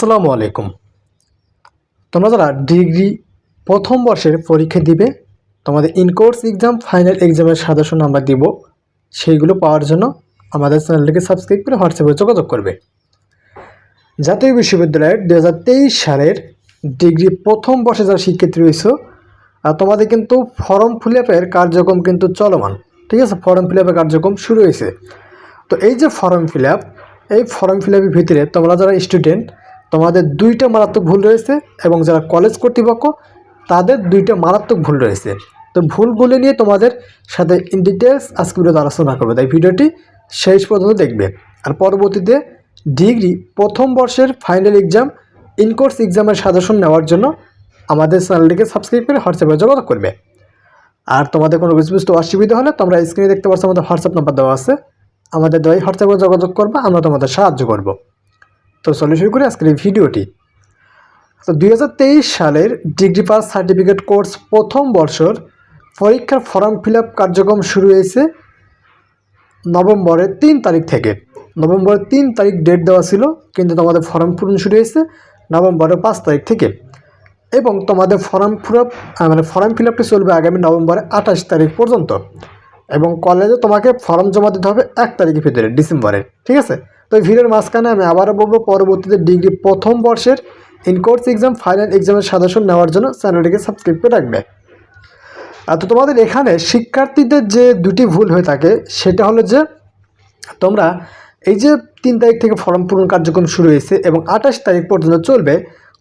আসসালামু আলাইকুম। তোমরা যারা ডিগ্রি প্রথম বর্ষের পরীক্ষা দিবে, তোমাদের ইনকোর্স এক্সাম ফাইনাল এক্সামের সাজেশন আমরা দিব। সেইগুলো পাওয়ার জন্য আমাদের চ্যানেলটিকে সাবস্ক্রাইব করে হোয়াটসঅ্যাপে যোগাযোগ করবে। জাতীয় বিশ্ববিদ্যালয়ের দু হাজার তেইশ সালের ডিগ্রি প্রথম বর্ষে যারা শিক্ষার্থী রয়েছে তোমাদের কিন্তু ফর্ম ফিল আপের কার্যক্রম কিন্তু চলমান। ঠিক আছে? ফর্ম ফিল আপের কার্যক্রম শুরু হয়েছে। তো এই যে ফর্ম ফিল আপ এই ফর্ম ফিল আপের ভিতরে তোমরা যারা স্টুডেন্ট তোমাদের দুইটা মারাত্মক ভুল রয়েছে এবং যারা কলেজ কর্তৃপক্ষ, তাদের দুইটা মারাত্মক ভুল রয়েছে। তো ভুলগুলো নিয়ে তোমাদের সাথে ইন ডিটেলস আজকে ভিডিওতে আলোচনা করবে। তাই ভিডিওটি শেষ পর্যন্ত দেখবে। আর পরবর্তীতে ডিগ্রি প্রথম বর্ষের ফাইনাল এক্সাম ইনকোর্স এক্সামের সাজেশন নেওয়ার জন্য আমাদের চ্যানেলটিকে সাবস্ক্রাইব করে হোয়াটসঅ্যাপে যোগাযোগ করবে। আর তোমাদের কোনো কিছু বুঝতে অসুবিধা হলে তোমরা স্ক্রিনে দেখতে পাচ্ছ আমাদের হোয়াটসঅ্যাপ নাম্বার দেওয়া আছে। আমাদের দেওয়াই হোয়াটসঅ্যাপে যোগাযোগ করবে, আমরা তোমাদের সাহায্য করব। তো চলে শুরু করি আজকের এই ভিডিওটি। তো দুই হাজার তেইশ সালের ডিগ্রি পাস সার্টিফিকেট কোর্স প্রথম বর্ষর পরীক্ষার ফর্ম ফিল কার্যক্রম শুরু হয়েছে নভেম্বরের তিন তারিখ থেকে। নভেম্বরের তিন তারিখ ডেট দেওয়া ছিল, কিন্তু তোমাদের ফর্ম পূরণ শুরু হয়েছে নভেম্বরের পাঁচ তারিখ থেকে। এবং তোমাদের ফর্ম ফিল মানে ফর্ম ফিল আপটি চলবে আগামী নভেম্বরের আঠাশ তারিখ পর্যন্ত। এবং কলেজে তোমাকে ফর্ম জমা দিতে হবে এক তারিখের ভিতরে ডিসেম্বরের ঠিক আছে? তো এই ভিডিওর মাঝখানে আমি আবারও বলব, পরবর্তীতে ডিগ্রি প্রথম বর্ষের ইনকোর্স এক্সাম ফাইনাল এক্সামের সাজেশন নেওয়ার জন্য চ্যানেলটিকে সাবস্ক্রাইব করে রাখবে। আর তো তোমাদের এখানে শিক্ষার্থীদের যে দুটি ভুল হয়ে থাকে, সেটা হলো যে, তোমরা এই যে তিন তারিখ থেকে ফর্ম পূরণ কার্যক্রম শুরু হয়েছে এবং আঠাশ তারিখ পর্যন্ত চলবে,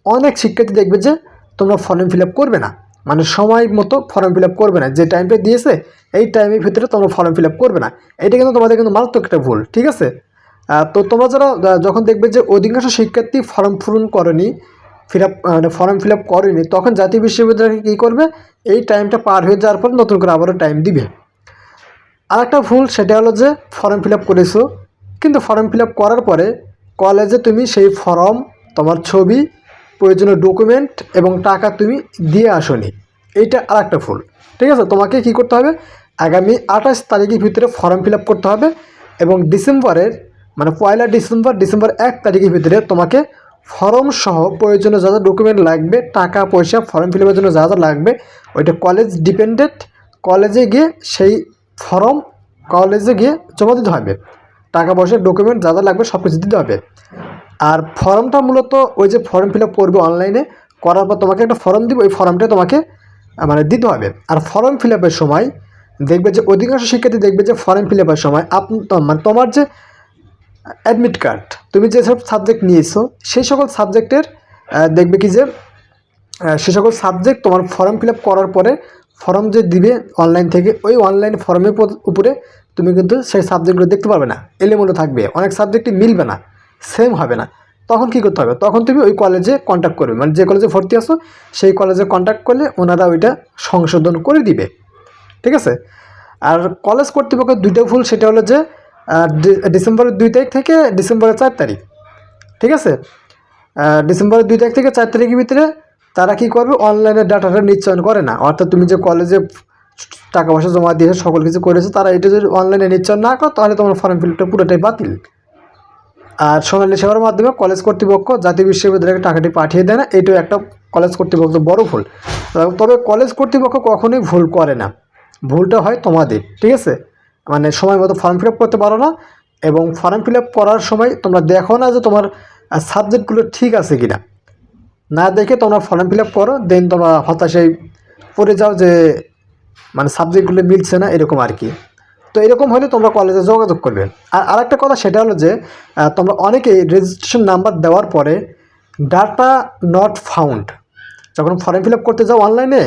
অনেক শিক্ষার্থী দেখবে যে তোমরা ফর্ম ফিল করবে না। মানে সময় মতো ফর্ম ফিল করবে না। যে টাইমটা দিয়েছে, এই টাইমের ভিতরে তোমরা ফর্ম ফিল করবে না। এটা কিন্তু তোমাদের কিন্তু মারাত্মক একটা ভুল, ঠিক আছে? তো তোমরা যারা যখন দেখবে যে অধিকাংশ শিক্ষার্থী ফর্ম পূরণ করেনি ফিল আপ মানে ফর্ম ফিল আপ করেনি, তখন জাতীয় বিশ্ববিদ্যালয়কে কী করবে? এই টাইমটা পার হয়ে যাওয়ার পর নতুন করে আবারও টাইম দিবে। আরেকটা ভুল সেটা হলো যে ফর্ম ফিল আপ করেছ, কিন্তু ফর্ম ফিল আপ করার পরে কলেজে তুমি সেই ফর্ম তোমার ছবি, প্রয়োজনীয় ডকুমেন্ট এবং টাকা তুমি দিয়ে আসোনি। এইটা আর একটা ভুল। ঠিক আছে? তোমাকে কি করতে হবে? আগামী আঠাশ তারিখের ভিতরে ফর্ম ফিল করতে হবে এবং ডিসেম্বরের মানে পয়লা ডিসেম্বর ডিসেম্বর এক তারিখের ভিতরে তোমাকে ফর্ম সহ প্রয়োজনীয় যা যা ডকুমেন্ট লাগবে, টাকা, পয়সা ফর্ম ফিল জন্য যা যা লাগবে, ওইটা কলেজ ডিপেন্ডেন্ট কলেজে গিয়ে সেই ফর্ম কলেজে গিয়ে জমা দিতে হবে। টাকা, পয়সা ডকুমেন্ট যা যা লাগবে সব কিছু দিতে হবে। আর ফর্মটা মূলত ওই যে ফর্ম ফিল করবে অনলাইনে করার পর তোমাকে একটা ফর্ম দিব, ওই ফর্মটা তোমাকে মানে দিতে হবে। আর ফর্ম ফিল আপের সময় দেখবে যে অধিকাংশ শিক্ষার্থী দেখবে যে ফর্ম ফিল আপের সময় আপ মানে তোমার যে অ্যাডমিট কার্ড তুমি যেসব সাবজেক্ট নিয়েছো, সেই সকল সাবজেক্টের দেখবে কি যে সে সকল সাবজেক্ট তোমার ফর্ম ফিল আপ করার পরে ফর্ম যে দিবে অনলাইন থেকে, ওই অনলাইন ফর্মের উপরে তুমি কিন্তু সেই সাবজেক্টগুলো দেখতে পারবে না। এলেমূলে থাকবে। অনেক সাবজেক্টই মিলবে না। সেম হবে না। তখন কি করতে হবে? তখন তুমি ওই কলেজে কন্ট্যাক্ট করবে। মানে যে কলেজে ভর্তি আসো সেই কলেজে কন্ট্যাক্ট করলে ওনারা ওইটা সংশোধন করে দিবে। ঠিক আছে? আর কলেজ কর্তৃপক্ষের দুইটা ভুল, সেটা হলো যে ডিসেম্বরের দুই তারিখ থেকে ডিসেম্বরের চার তারিখ। ঠিক আছে? ডিসেম্বরের দুই তারিখ থেকে চার তারিখের ভিতরে তারা কি করবে? অনলাইনে ডাটাটা নিশ্চয়ন করে না। অর্থাৎ তুমি যে কলেজে টাকা পয়সা জমা দিয়েছ, সকল কিছু করেছ, তারা এটা যদি অনলাইনে নিশ্চয়ন না করো, তাহলে তোমার ফর্ম ফিলটা পুরোটাই বাতিল। আর সোনালী সেবার মাধ্যমে কলেজ কর্তৃপক্ষ জাতীয় বিশ্ববিদ্যালয়কে টাকাটি পাঠিয়ে দেয় না। এটাও একটা কলেজ কর্তৃপক্ষ বড় ভুল। তবে কলেজ কর্তৃপক্ষ কখনোই ভুল করে না। ভুলটা হয় তোমাদের, ঠিক আছে? মানে সময় মতো ফর্ম ফিল করতে পারো না এবং ফর্ম ফিল করার সময় তোমরা দেখো না যে তোমার সাবজেক্টগুলো ঠিক আছে কিনা। না না দেখে তোমরা ফর্ম ফিল করো দেন তোমরা হতাশায় পড়ে যাও যে মানে সাবজেক্টগুলো মিলছে না, এরকম আর কি। তো এরকম হলে তোমরা কলেজে যোগাযোগ করবে। আর আরেকটা কথা সেটা হলো যে তোমরা অনেকেই রেজিস্ট্রেশন নাম্বার দেওয়ার পরে ডাটা নট ফাউন্ড যখন ফর্ম ফিল আপ করতে যাও অনলাইনে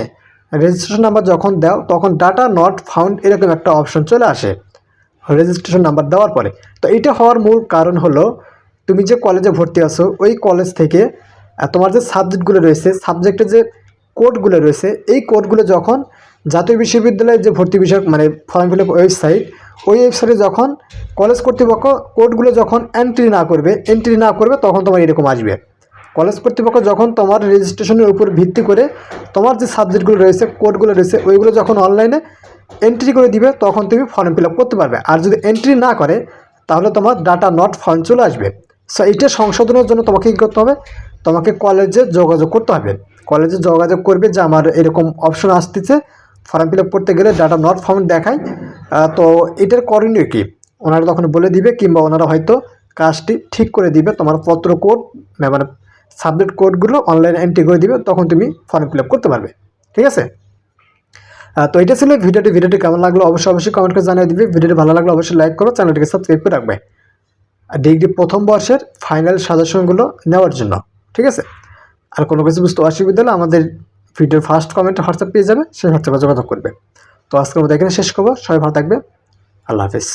রেজিস্ট্রেশন নাম্বার যখন দাও, তখন ডাটা নট ফাউন্ড এরকম একটা অপশন চলে আসে রেজিস্ট্রেশন নাম্বার দেওয়ার পরে। তো এটা হওয়ার মূল কারণ হলো, তুমি যে কলেজে ভর্তি আছো, ওই কলেজ থেকে তোমার যে সাবজেক্টগুলো রয়েছে সাবজেক্টের যে কোডগুলো রয়েছে, এই কোডগুলো যখন জাতীয় বিশ্ববিদ্যালয়ের যে ভর্তি বিষয়ক মানে ফর্ম ফিল ওয়েবসাইট ওই ওয়েবসাইটে যখন কলেজ কর্তৃপক্ষ কোডগুলো যখন এন্ট্রি না করবে এন্ট্রি না করবে, তখন তোমার এরকম আসবে। কলেজ কর্তৃপক্ষ যখন তোমার রেজিস্ট্রেশনের উপর ভিত্তি করে তোমার যে সাবজেক্টগুলো রয়েছে কোডগুলো রয়েছে, ওইগুলো যখন অনলাইনে এন্ট্রি করে দিবে, তখন তুমি ফর্ম ফিল করতে পারবে। আর যদি এন্ট্রি না করে, তাহলে তোমার ডাটা নট ফর্ম চলে আসবে। সো এইটা সংশোধনের জন্য তোমাকে কী করতে হবে? তোমাকে কলেজে যোগাযোগ করতে হবে। কলেজে যোগাযোগ করবে যে আমার এরকম অপশন আসতেছে ফর্ম ফিল করতে গেলে ডাটা নট ফাউন্ড দেখায়। তো এটার করণীয় কী? ওনারা তখন বলে দিবে কিংবা ওনারা হয়তো কাজটি ঠিক করে দিবে। তোমার পত্র কোড মানে সাবজেক্ট কোডগুলো অনলাইনে এন্ট্রি করে দিবে, তখন তুমি ফর্ম ফিল করতে পারবে। ঠিক আছে? তো এটা ছিল ভিডিওটি। ভিডিওটি কেমন লাগল অবশ্যই অবশ্যই কমেন্ট করে জানিয়ে দিবে। ভিডিওটি ভালো লাগলে অবশ্যই লাইক করো, চ্যানেলটিকে সাবস্ক্রাইব করে রাখবে। ডিগ্রি প্রথম বর্ষের ফাইনাল সাজেশনগুলো নেওয়ার জন্য। ঠিক আছে? আর কোনো কিছু বুঝতে অসুবিধা হলে আমাদের ভিডিওর ফার্স্ট কমেন্টে হোয়াটসঅ্যাপ পেয়ে যাবে সেই হোয়াটসঅ্যাপে যোগাযোগ করবে। তো আজকে মধ্যে এখানে শেষ করব। সবাই ভালো থাকবে আল্লাহ হাফিজ।